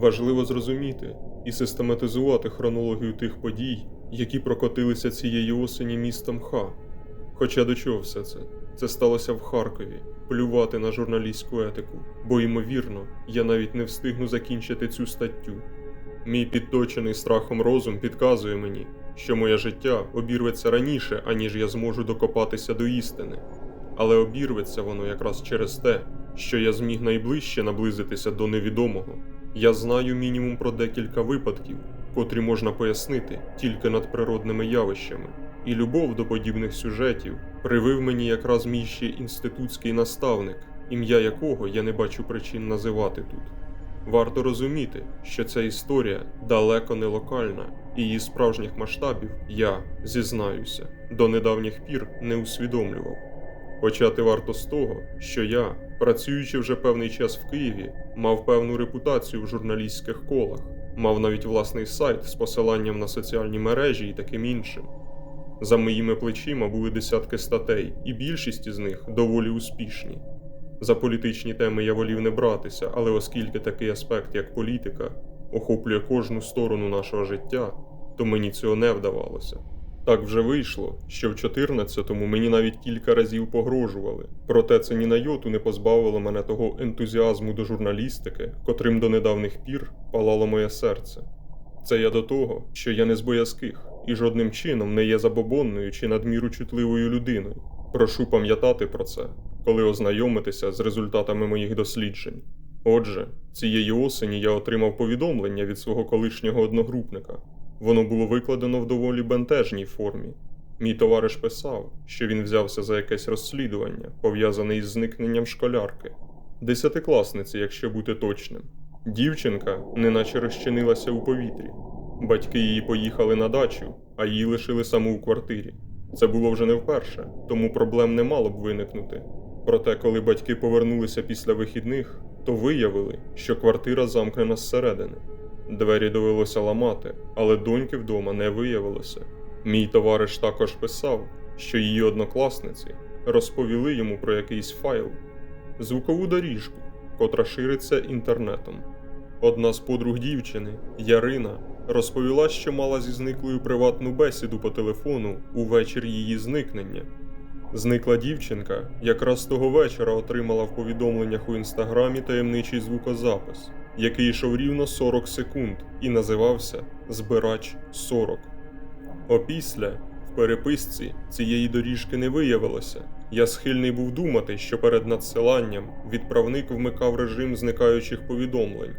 Важливо зрозуміти і систематизувати хронологію тих подій, які прокотилися цієї осені містом Ха. Хоча до чого все це? Це сталося в Харкові. Плювати на журналістську етику, бо, ймовірно, я навіть не встигну закінчити цю статтю. Мій підточений страхом розум підказує мені, що моє життя обірветься раніше, аніж я зможу докопатися до істини. Але обірветься воно якраз через те, що я зміг найближче наблизитися до невідомого. Я знаю мінімум про декілька випадків, котрі можна пояснити тільки надприродними явищами, і любов до подібних сюжетів привив мені якраз мій ще інститутський наставник, ім'я якого я не бачу причин називати тут. Варто розуміти, що ця історія далеко не локальна, і її справжніх масштабів я, зізнаюся, до недавніх пір не усвідомлював. Почати варто з того, що я, працюючи вже певний час в Києві, мав певну репутацію в журналістських колах, мав навіть власний сайт з посиланням на соціальні мережі і таким іншим. За моїми плечима були десятки статей, і більшість із них доволі успішні. За політичні теми я волів не братися, але оскільки такий аспект, як політика, охоплює кожну сторону нашого життя, то мені цього не вдавалося. Так вже вийшло, що в 14-му мені навіть кілька разів погрожували, проте це ні на йоту не позбавило мене того ентузіазму до журналістики, котрим до недавніх пір палало моє серце. Це я до того, що я не з боязких і жодним чином не є забобонною чи надміру чутливою людиною. Прошу пам'ятати про це, коли ознайомитися з результатами моїх досліджень. Отже, цієї осені я отримав повідомлення від свого колишнього одногрупника. Воно було викладено в доволі бентежній формі. Мій товариш писав, що він взявся за якесь розслідування, пов'язане із зникненням школярки, десятикласниці, якщо бути точним. Дівчинка неначе розчинилася у повітрі. Батьки її поїхали на дачу, а її лишили саму у квартирі. Це було вже не вперше, тому проблем не мало б виникнути. Проте, коли батьки повернулися після вихідних, то виявили, що квартира замкнена зсередини. Двері довелося ламати, але доньки вдома не виявилося. Мій товариш також писав, що її однокласниці розповіли йому про якийсь файл, звукову доріжку, котра шириться інтернетом. Одна з подруг дівчини, Ярина, розповіла, що мала зі зниклою приватну бесіду по телефону у вечір її зникнення. Зникла дівчинка якраз того вечора отримала в повідомленнях у інстаграмі таємничий звукозапис, який йшов рівно 40 секунд і називався Збирач 40. Опісля, в переписці, цієї доріжки не виявилося. Я схильний був думати, що перед надсиланням відправник вмикав режим зникаючих повідомлень.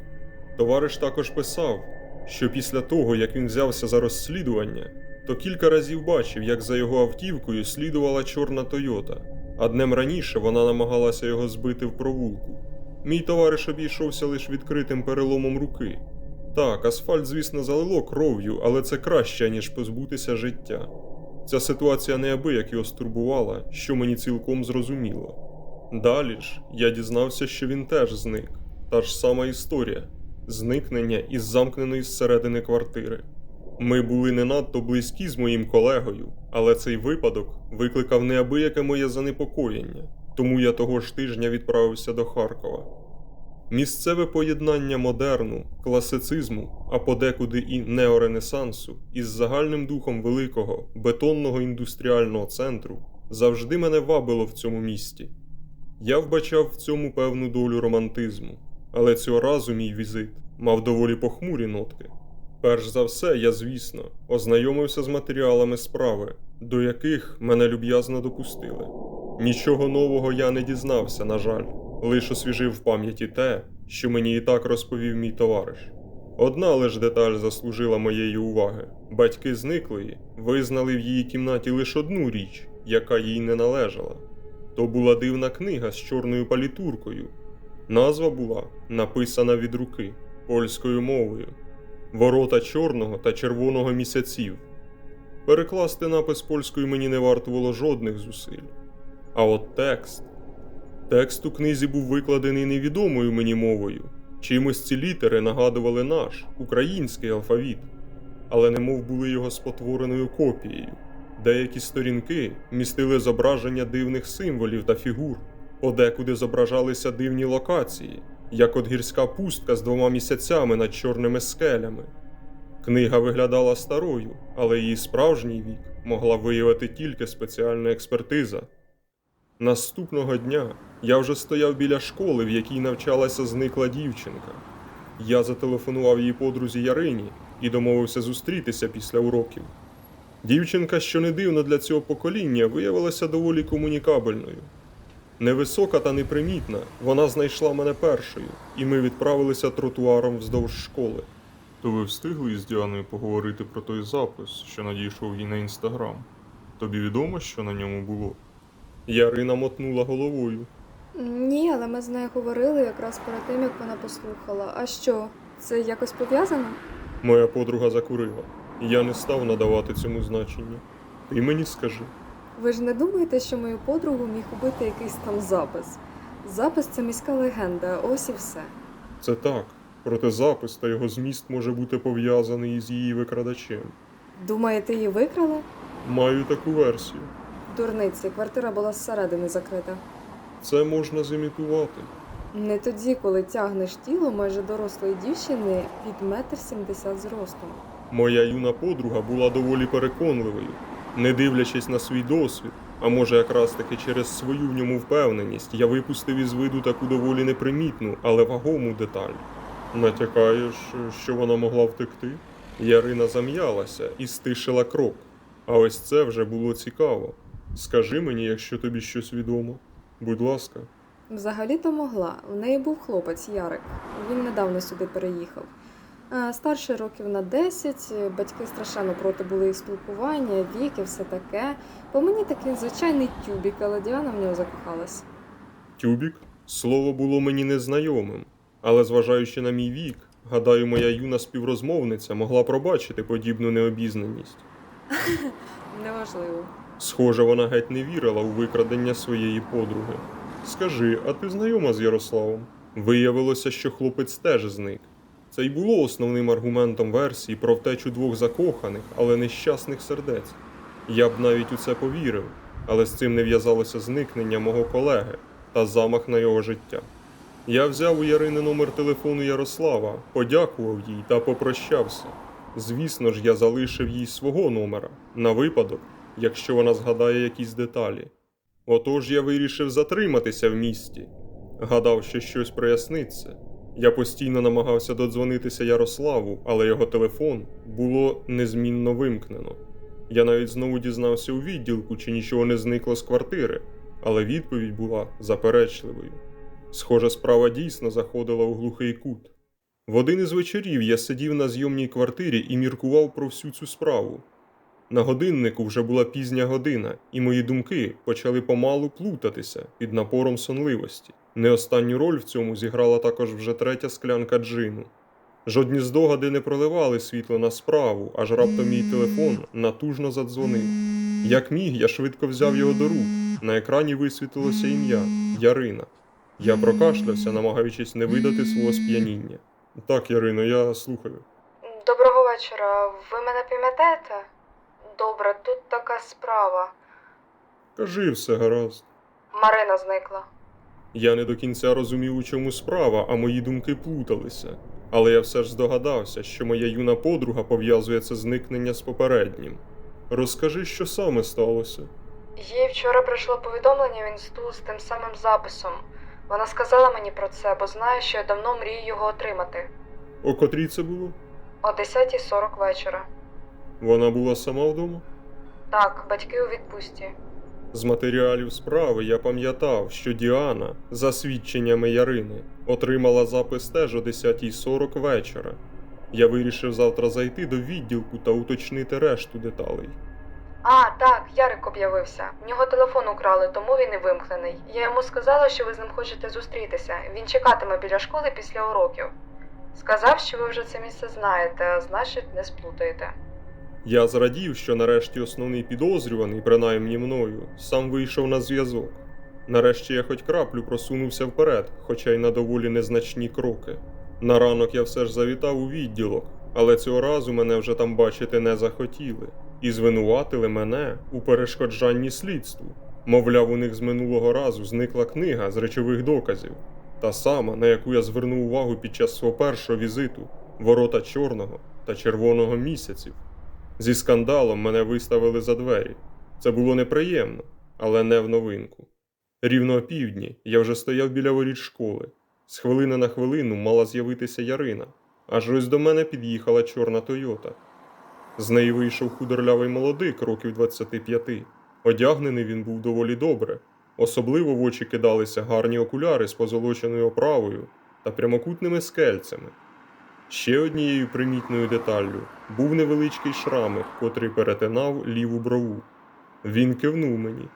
Товариш також писав, що після того, як він взявся за розслідування, то кілька разів бачив, як за його автівкою слідувала чорна Тойота, а днем раніше вона намагалася його збити в провулку. Мій товариш обійшовся лише відкритим переломом руки. Так, асфальт, звісно, залило кров'ю, але це краще, ніж позбутися життя. Ця ситуація неабияк його стурбувала, що мені цілком зрозуміло. Далі ж я дізнався, що він теж зник. Та ж сама історія зникнення із замкненої зсередини квартири. Ми були не надто близькі з моїм колегою, але цей випадок викликав неабияке моє занепокоєння, тому я того ж тижня відправився до Харкова. Місцеве поєднання модерну, класицизму, а подекуди і неоренесансу із загальним духом великого бетонного індустріального центру завжди мене вабило в цьому місті. Я вбачав в цьому певну долю романтизму, але цього разу мій візит мав доволі похмурі нотки. Перш за все, я, звісно, ознайомився з матеріалами справи, до яких мене люб'язно допустили. Нічого нового я не дізнався, на жаль, лише освіжив в пам'яті те, що мені і так розповів мій товариш. Одна лише деталь заслужила моєї уваги: батьки зниклої визнали в її кімнаті лише одну річ, яка їй не належала. То була дивна книга з чорною палітуркою. Назва була написана від руки польською мовою Ворота чорного та червоного місяців. Перекласти напис польською мені не вартувало жодних зусиль. А от текст. Текст у книзі був викладений невідомою мені мовою. Чимось ці літери нагадували наш український алфавіт, але немов були його спотвореною копією. Деякі сторінки містили зображення дивних символів та фігур, подекуди зображалися дивні локації, як от гірська пустка з двома місяцями над чорними скелями. Книга виглядала старою, але її справжній вік могла виявити тільки спеціальна експертиза. Наступного дня я вже стояв біля школи, в якій навчалася зникла дівчинка. Я зателефонував її подрузі Ярині і домовився зустрітися після уроків. Дівчинка, що не дивно для цього покоління, виявилася доволі комунікабельною. Невисока та непримітна, вона знайшла мене першою, і ми відправилися тротуаром вздовж школи. То ви встигли із Діаною поговорити про той запис, що надійшов їй на інстаграм? Тобі відомо, що на ньому було? Ярина мотнула головою. Ні, але ми з нею говорили якраз перед тим, як вона послухала. А що, це якось пов'язано? Моя подруга закурила. Я не став надавати цьому значення. Ти мені скажи. Ви ж не думаєте, що мою подругу міг убити якийсь там запис? Запис це міська легенда, ось і все. Це так. Проте запис та його зміст може бути пов'язаний із її викрадачем. Думаєте, її викрали? Маю таку версію. Дурниці, квартира була зсередини закрита. Це можна зімітувати. Не тоді, коли тягнеш тіло майже дорослої дівчини від метр сімдесят зростом. Моя юна подруга була доволі переконливою, не дивлячись на свій досвід, а може якраз таки через свою в ньому впевненість, я випустив із виду таку доволі непримітну, але вагому деталь. Натякаєш, що вона могла втекти? Ярина зам'ялася і стишила крок. А ось це вже було цікаво. Скажи мені, якщо тобі щось відомо. Будь ласка. Взагалі-то могла. В неї був хлопець Ярик. Він недавно сюди переїхав. Е, Старший років на 10, е, батьки страшенно проти були їх спілкування, вік і все таке. По мені такий звичайний тюбік, але Діана в нього закохалась. Тюбік? Слово було мені незнайомим, але зважаючи на мій вік, гадаю, моя юна співрозмовниця могла пробачити подібну необізнаність. Неважливо. Схоже, вона геть не вірила у викрадення своєї подруги. Скажи, а ти знайома з Ярославом? Виявилося, що хлопець теж зник. Це й було основним аргументом версії про втечу двох закоханих, але нещасних сердець. Я б навіть у це повірив, але з цим не в'язалося зникнення мого колеги та замах на його життя. Я взяв у Ярини номер телефону Ярослава, подякував їй та попрощався. Звісно ж, я залишив їй свого номера на випадок, якщо вона згадає якісь деталі. Отож я вирішив затриматися в місті. Гадав, що щось проясниться. Я постійно намагався додзвонитися Ярославу, але його телефон було незмінно вимкнено. Я навіть знову дізнався у відділку, чи нічого не зникло з квартири, але відповідь була заперечливою. Схоже, справа дійсно заходила у глухий кут. В один із вечорів я сидів на зйомній квартирі і міркував про всю цю справу. На годиннику вже була пізня година, і мої думки почали помалу плутатися під напором сонливості. Не останню роль в цьому зіграла також вже третя склянка джину. Жодні здогади не проливали світло на справу, аж раптом мій телефон натужно задзвонив. Як міг, я швидко взяв його до рук. На екрані висвітилося ім'я Ярина. Я прокашлявся, намагаючись не видати свого сп'яніння. Так, Ярино, я слухаю. Доброго вечора. Ви мене пам'ятаєте? Добре, тут така справа. Кажи все гаразд. Марина зникла. Я не до кінця розумів, у чому справа, а мої думки плуталися. Але я все ж здогадався, що моя юна подруга пов'язує це зникнення з попереднім. Розкажи, що саме сталося. Їй вчора прийшло повідомлення в інсту з тим самим записом. Вона сказала мені про це, бо знає, що я давно мрію його отримати. О котрій це було? О 10.40 вечора. Вона була сама вдома? Так, батьки у відпустці. З матеріалів справи я пам'ятав, що Діана, за свідченнями Ярини, отримала запис теж о 10.40 вечора. Я вирішив завтра зайти до відділку та уточнити решту деталей. А, так, Ярик об'явився. В нього телефон украли, тому він і вимкнений. Я йому сказала, що ви з ним хочете зустрітися. Він чекатиме біля школи після уроків. Сказав, що ви вже це місце знаєте, а значить, не сплутаєте. Я зрадів, що нарешті основний підозрюваний, принаймні мною, сам вийшов на зв'язок. Нарешті я хоч краплю просунувся вперед, хоча й на доволі незначні кроки. На ранок я все ж завітав у відділок, але цього разу мене вже там бачити не захотіли, і звинуватили мене у перешкоджанні слідству. Мовляв, у них з минулого разу зникла книга з речових доказів. та сама, на яку я звернув увагу під час свого першого візиту ворота чорного та червоного місяців. Зі скандалом мене виставили за двері. Це було неприємно, але не в новинку. Рівно о півдні я вже стояв біля воріт школи. З хвилини на хвилину мала з'явитися Ярина, аж ось до мене під'їхала чорна Тойота. З неї вийшов худорлявий молодик років 25. Одягнений він був доволі добре. Особливо в очі кидалися гарні окуляри з позолоченою оправою та прямокутними скельцями. Ще однією примітною деталлю був невеличкий шрамик, котрий перетинав ліву брову. Він кивнув мені.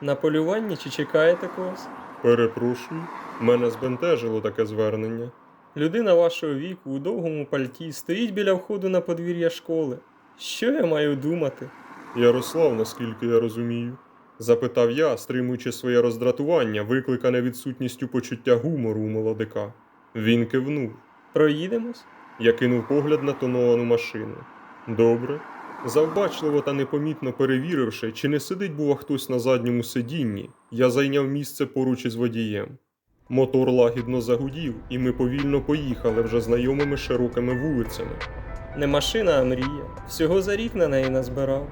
На полюванні чи чекаєте когось? Перепрошую, мене збентежило таке звернення. Людина вашого віку у довгому пальті стоїть біля входу на подвір'я школи. Що я маю думати? Ярослав, наскільки я розумію, запитав я, стримуючи своє роздратування, викликане відсутністю почуття гумору у молодика. Він кивнув. Проїдемось? Я кинув погляд на тоновану машину. Добре. Завбачливо та непомітно перевіривши, чи не сидить, бува, хтось на задньому сидінні, я зайняв місце поруч із водієм. Мотор лагідно загудів, і ми повільно поїхали вже знайомими широкими вулицями. Не машина, а мрія. Всього за рік на неї назбирав.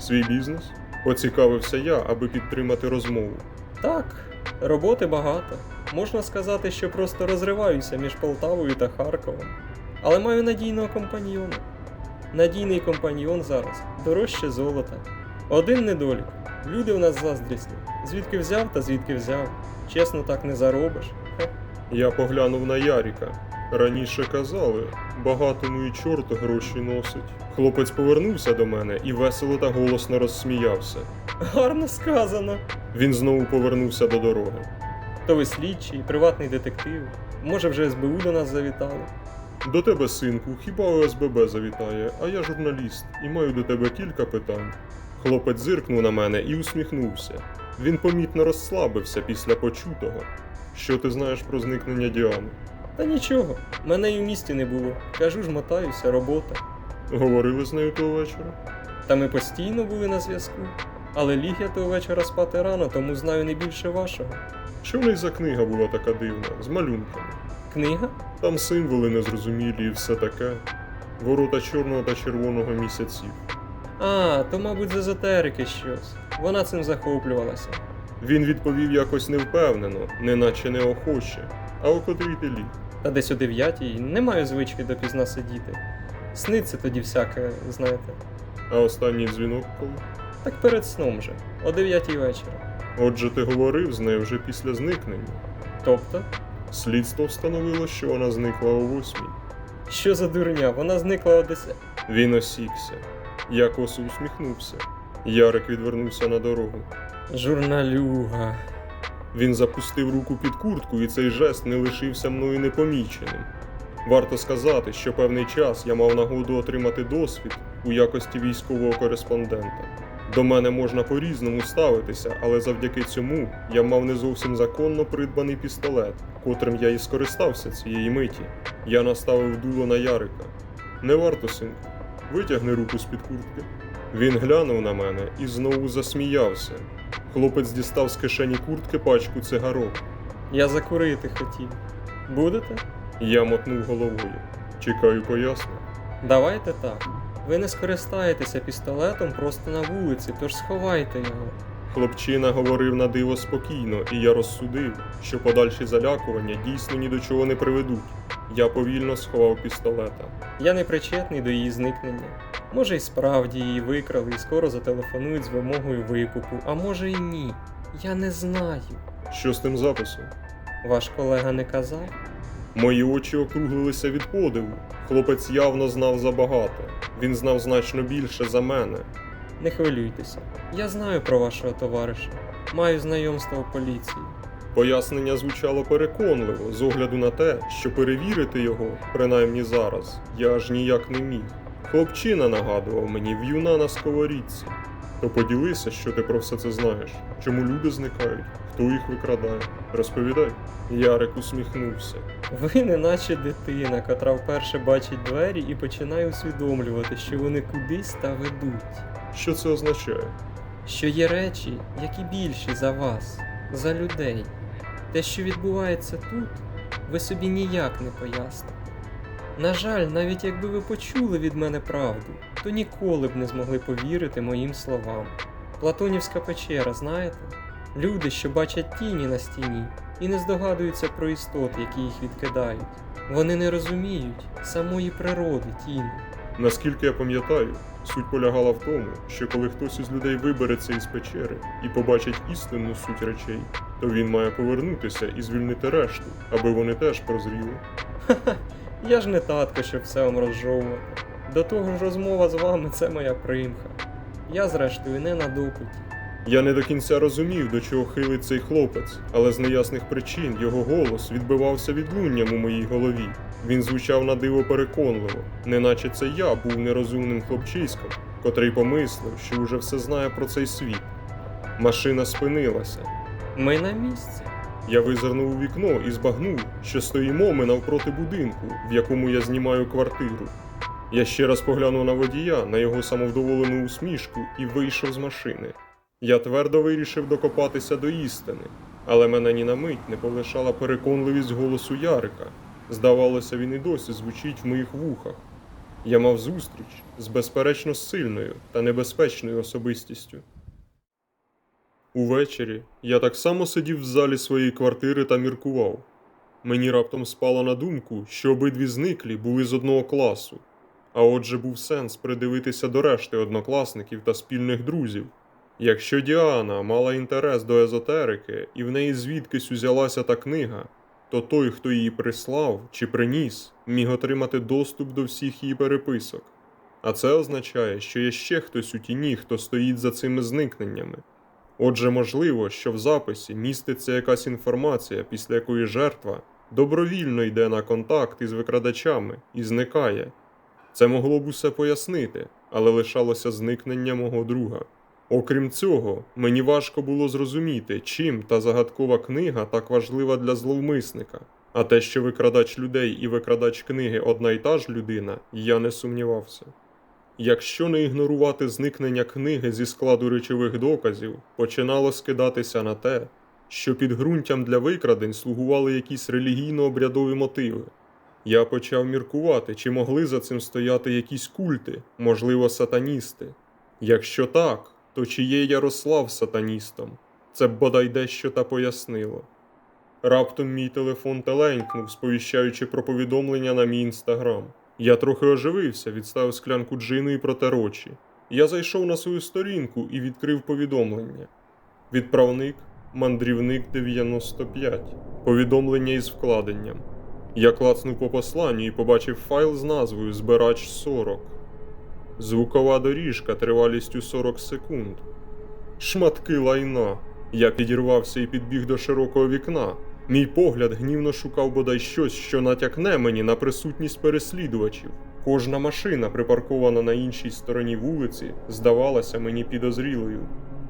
Свій бізнес? Поцікавився я, аби підтримати розмову. Так, роботи багато. Можна сказати, що просто розриваюся між Полтавою та Харковом. Але маю надійного компаньйона. Надійний компаньйон зараз дорожче золота. Один недолік. Люди у нас заздрісні. Звідки взяв та звідки взяв. Чесно, так не заробиш. Хе. Я поглянув на Яріка. Раніше казали, багатому і чорт гроші носить. Хлопець повернувся до мене і весело та голосно розсміявся. Гарно сказано. Він знову повернувся до дороги. То ви слідчий, приватний детектив. Може, вже СБУ до нас завітали. До тебе, синку, хіба ОСББ завітає, а я журналіст і маю до тебе кілька питань. Хлопець зиркнув на мене і усміхнувся. Він помітно розслабився після почутого. Що ти знаєш про зникнення Діани? Та нічого, мене і в місті не було. Кажу ж, мотаюся, робота. Говорили з нею того вечора? Та ми постійно були на зв'язку. Але ліг я того вечора спати рано, тому знаю не більше вашого. Що в неї за книга була така дивна, з малюнками? Книга? Там символи незрозумілі і все таке. Ворота чорного та червоного місяців. А, то, мабуть, з езотерики щось. Вона цим захоплювалася. Він відповів якось невпевнено, неначе неохоче. А о котрій ти ліг? Та десь о дев'ятій не маю звички допізна сидіти. Сниться тоді всяке, знаєте. А останній дзвінок коли? Так перед сном же, о дев'ятій вечора. Отже, ти говорив з нею вже після зникнення. Тобто, Слідство встановило, що вона зникла о восьмій. що за дурня? Вона зникла о десять. Він осікся. Я косо усміхнувся. Ярик відвернувся на дорогу. Журналюга. Він запустив руку під куртку, і цей жест не лишився мною непоміченим. Варто сказати, що певний час я мав нагоду отримати досвід у якості військового кореспондента. До мене можна по-різному ставитися, але завдяки цьому я мав не зовсім законно придбаний пістолет, котрим я і скористався цієї миті. Я наставив дуло на Ярика. Не варто, синку, витягни руку з-під куртки. Він глянув на мене і знову засміявся. Хлопець дістав з кишені куртки пачку цигарок. Я закурити хотів. Будете? Я мотнув головою. Чекаю пояснень. Давайте так. Ви не скористаєтеся пістолетом просто на вулиці, тож сховайте його. Хлопчина говорив на диво спокійно, і я розсудив, що подальші залякування дійсно ні до чого не приведуть. Я повільно сховав пістолета. Я не причетний до її зникнення. Може, і справді її викрали і скоро зателефонують з вимогою викупу, а може і ні. Я не знаю. Що з тим записом? Ваш колега не казав? Мої очі округлилися від подиву. Хлопець явно знав забагато. Він знав значно більше за мене. Не хвилюйтеся. Я знаю про вашого товариша. Маю знайомство в поліції. Пояснення звучало переконливо з огляду на те, що перевірити його, принаймні зараз, я аж ніяк не міг. Хлопчина нагадував мені в'юна на сковорідці. То поділися, що ти про все це знаєш. Чому люди зникають? Хто їх викрадає? Розповідай. Ярик усміхнувся. Ви не наче дитина, котра вперше бачить двері і починає усвідомлювати, що вони кудись та ведуть. Що це означає? Що є речі, які більші за вас, за людей. Те, що відбувається тут, ви собі ніяк не поясните. На жаль, навіть якби ви почули від мене правду, то ніколи б не змогли повірити моїм словам. Платонівська печера, знаєте? Люди, що бачать тіні на стіні і не здогадуються про істоти, які їх відкидають. Вони не розуміють самої природи тіні. Наскільки я пам'ятаю, суть полягала в тому, що коли хтось із людей вибереться із печери і побачить істинну суть речей, то він має повернутися і звільнити решту, аби вони теж прозріли. Ха-ха, Я ж не татко, щоб все вам розжовувати. До того ж, розмова з вами це моя примха. Я, зрештою, не на допиті. Я не до кінця розумів, до чого хилить цей хлопець, але з неясних причин його голос відбивався відлунням у моїй голові. Він звучав на диво переконливо, неначе це я був нерозумним хлопчиськом, котрий помислив, що уже все знає про цей світ. Машина спинилася. Ми на місці. Я визирнув у вікно і збагнув, що стоїмо ми навпроти будинку, в якому я знімаю квартиру. Я ще раз поглянув на водія, на його самовдоволену усмішку і вийшов з машини. Я твердо вирішив докопатися до істини, але мене ні на мить не полишала переконливість голосу Ярика. Здавалося, він і досі звучить в моїх вухах. Я мав зустріч з безперечно сильною та небезпечною особистістю. Увечері я так само сидів в залі своєї квартири та міркував. Мені раптом спало на думку, що обидві зниклі були з одного класу, а отже був сенс придивитися до решти однокласників та спільних друзів. Якщо Діана мала інтерес до езотерики і в неї звідкись узялася та книга, то той, хто її прислав чи приніс, міг отримати доступ до всіх її переписок. А це означає, що є ще хтось у тіні, хто стоїть за цими зникненнями. Отже, можливо, що в записі міститься якась інформація, після якої жертва добровільно йде на контакт із викрадачами і зникає. Це могло б усе пояснити, але лишалося зникнення мого друга. Окрім цього, мені важко було зрозуміти, чим та загадкова книга так важлива для зловмисника. А те, що викрадач людей і викрадач книги одна й та ж людина, я не сумнівався. Якщо не ігнорувати зникнення книги зі складу речових доказів, починало скидатися на те, що підґрунтям для викрадень слугували якісь релігійно-обрядові мотиви. Я почав міркувати, чи могли за цим стояти якісь культи, можливо, сатаністи. Якщо так, то чи є Ярослав сатаністом? Це б бодай дещо та пояснило. Раптом мій телефон теленькнув, сповіщаючи про повідомлення на мій інстаграм. Я трохи оживився, відставив склянку джину і протер очі. Я зайшов на свою сторінку і відкрив повідомлення. Відправник мандрівник 95. Повідомлення із вкладенням. Я клацнув по посланню і побачив файл з назвою Збирач 40. Звукова доріжка тривалістю 40 секунд. Шматки лайна. Я підірвався і підбіг до широкого вікна. Мій погляд гнівно шукав бодай щось, що натякне мені на присутність переслідувачів. Кожна машина, припаркована на іншій стороні вулиці, здавалася мені підозрілою.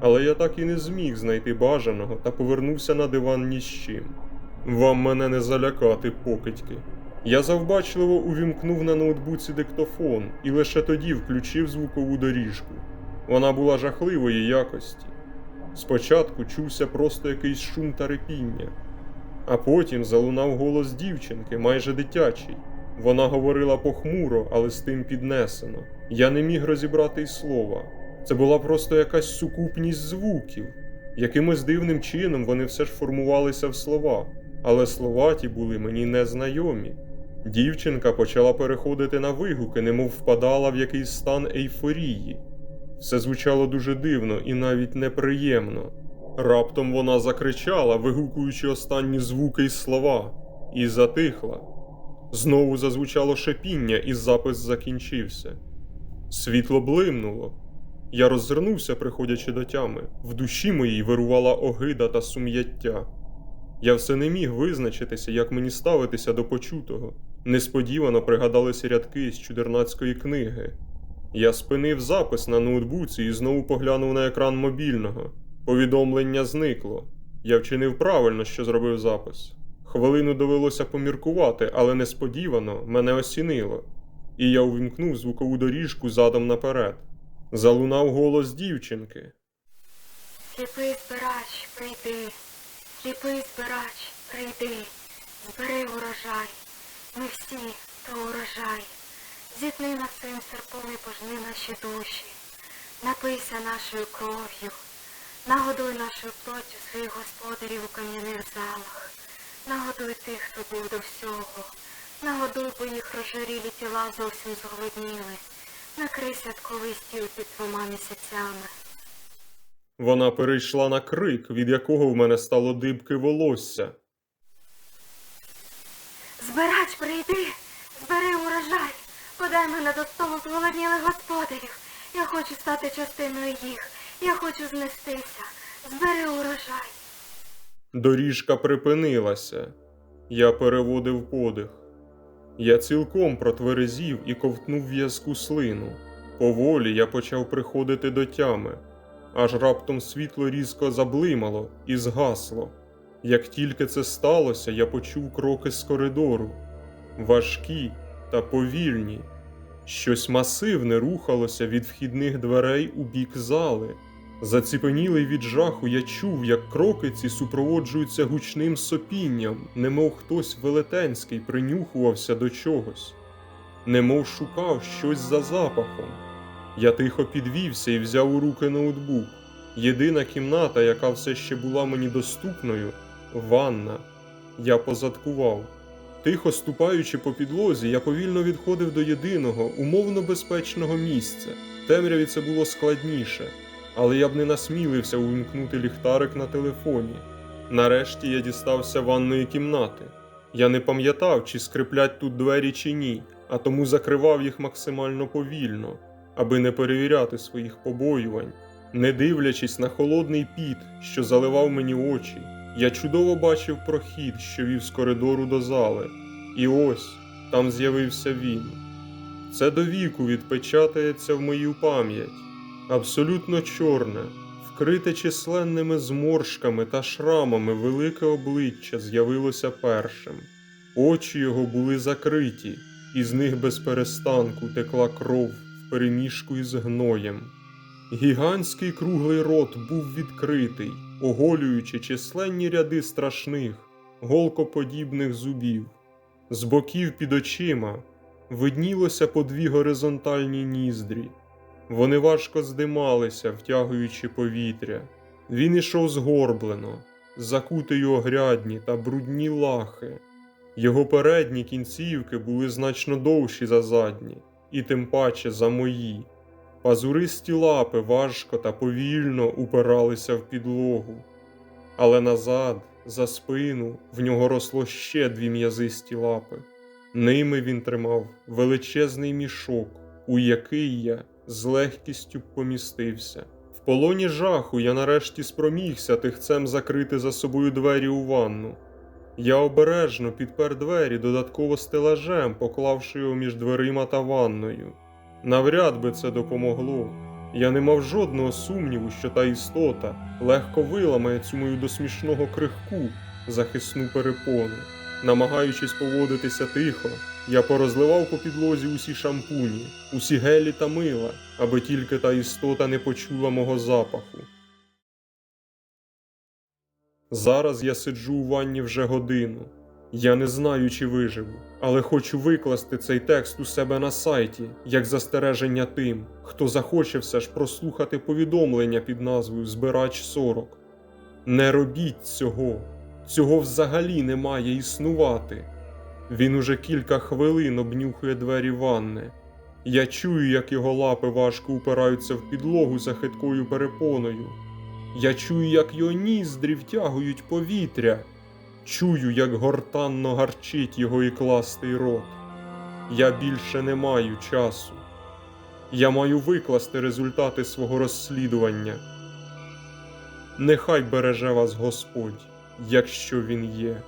Але я так і не зміг знайти бажаного та повернувся на диван ні з чим. Вам мене не залякати, покидьки. Я завбачливо увімкнув на ноутбуці диктофон і лише тоді включив звукову доріжку. Вона була жахливої якості. Спочатку чувся просто якийсь шум та репіння, а потім залунав голос дівчинки, майже дитячий. Вона говорила похмуро, але з тим піднесено. Я не міг розібрати й слова. Це була просто якась сукупність звуків. Якимось дивним чином вони все ж формувалися в слова, але слова ті були мені незнайомі. Дівчинка почала переходити на вигуки, немов впадала в якийсь стан ейфорії. Все звучало дуже дивно і навіть неприємно. Раптом вона закричала, вигукуючи останні звуки й слова, і затихла. Знову зазвучало шепіння, і запис закінчився. Світло блимнуло. Я роззирнувся, приходячи до тями. В душі моїй вирувала огида та сум'яття. Я все не міг визначитися, як мені ставитися до почутого. Несподівано пригадалися рядки з чудернацької книги. Я спинив запис на ноутбуці і знову поглянув на екран мобільного. Повідомлення зникло. Я вчинив правильно, що зробив запис. Хвилину довелося поміркувати, але несподівано мене осінило, і я увімкнув звукову доріжку задом наперед. Залунав голос дівчинки. Сліпий збирач, прийди, сліпий збирач, прийди, збери урожай, ми всі то урожай. Зітни на цим серпом і пожни наші душі, напийся нашою кров'ю, нагодуй нашою плоттю своїх господарів у кам'яних залах, нагодуй тих, хто був до всього, нагодуй, бо їх розжарілі тіла зовсім зголодніли, накрий святковий стіл під двома місяцями. Вона перейшла на крик, від якого в мене стало дибки волосся. Збирач, прийди, збери урожай, подай мене до столу зголоднілих господарів. Я хочу стати частиною їх, я хочу знестися. Збери урожай. Доріжка припинилася. Я переводив подих. Я цілком протверезів і ковтнув в'язку слину. Поволі я почав приходити до тями, аж раптом світло різко заблимало і згасло. Як тільки це сталося, я почув кроки з коридору, важкі та повільні. Щось масивне рухалося від вхідних дверей у бік зали. Заціпенілий від жаху, я чув, як кроки ці супроводжуються гучним сопінням, немов хтось велетенський принюхувався до чогось, немов шукав щось за запахом. Я тихо підвівся і взяв у руки ноутбук. Єдина кімната, яка все ще була мені доступною ванна. Я позадкував. Тихо ступаючи по підлозі, я повільно відходив до єдиного, умовно безпечного місця. Темряві це було складніше, але я б не насмілився увімкнути ліхтарик на телефоні. Нарешті я дістався ванної кімнати. Я не пам'ятав, чи скриплять тут двері чи ні, а тому закривав їх максимально повільно, аби не перевіряти своїх побоювань. Не дивлячись на холодний піт, що заливав мені очі, я чудово бачив прохід, що вів з коридору до зали. І ось там з'явився він. Це довіку відпечатається в мою пам'ять, абсолютно чорне, вкрите численними зморшками та шрамами велике обличчя з'явилося першим. Очі його були закриті, і з них без перестанку текла кров впереміжку із гноєм. Гігантський круглий рот був відкритий, оголюючи численні ряди страшних, голкоподібних зубів. З боків під очима виднілося по дві горизонтальні ніздрі. Вони важко здималися, втягуючи повітря. Він ішов згорблено, закутий у огрядні та брудні лахи. Його передні кінцівки були значно довші за задні, і тим паче за мої. Пазуристі лапи важко та повільно упиралися в підлогу. Але назад, за спину, в нього росло ще дві м'язисті лапи. Ними він тримав величезний мішок, у який я з легкістю помістився. В полоні жаху я нарешті спромігся тихцем закрити за собою двері у ванну. Я обережно підпер двері додатково стелажем, поклавши його між дверима та ванною. Навряд би це допомогло. Я не мав жодного сумніву, що та істота легко виламає цю мою до смішного крихку захисну перепону. Намагаючись поводитися тихо, я порозливав по підлозі усі шампуні, усі гелі та мила, аби тільки та істота не почула мого запаху. Зараз я сиджу у ванні вже годину. Я не знаю, чи виживу, але хочу викласти цей текст у себе на сайті, як застереження тим, хто захоче все ж прослухати повідомлення під назвою Збирач 40. Не робіть цього, цього взагалі не має існувати. Він уже кілька хвилин обнюхує двері ванни. Я чую, як його лапи важко упираються в підлогу за хиткою перепоною. Я чую, як його ніздрі втягують повітря. Чую, як гортанно гарчить його і кластий рот. Я більше не маю часу. Я маю викласти результати свого розслідування. Нехай береже вас Господь, якщо він є.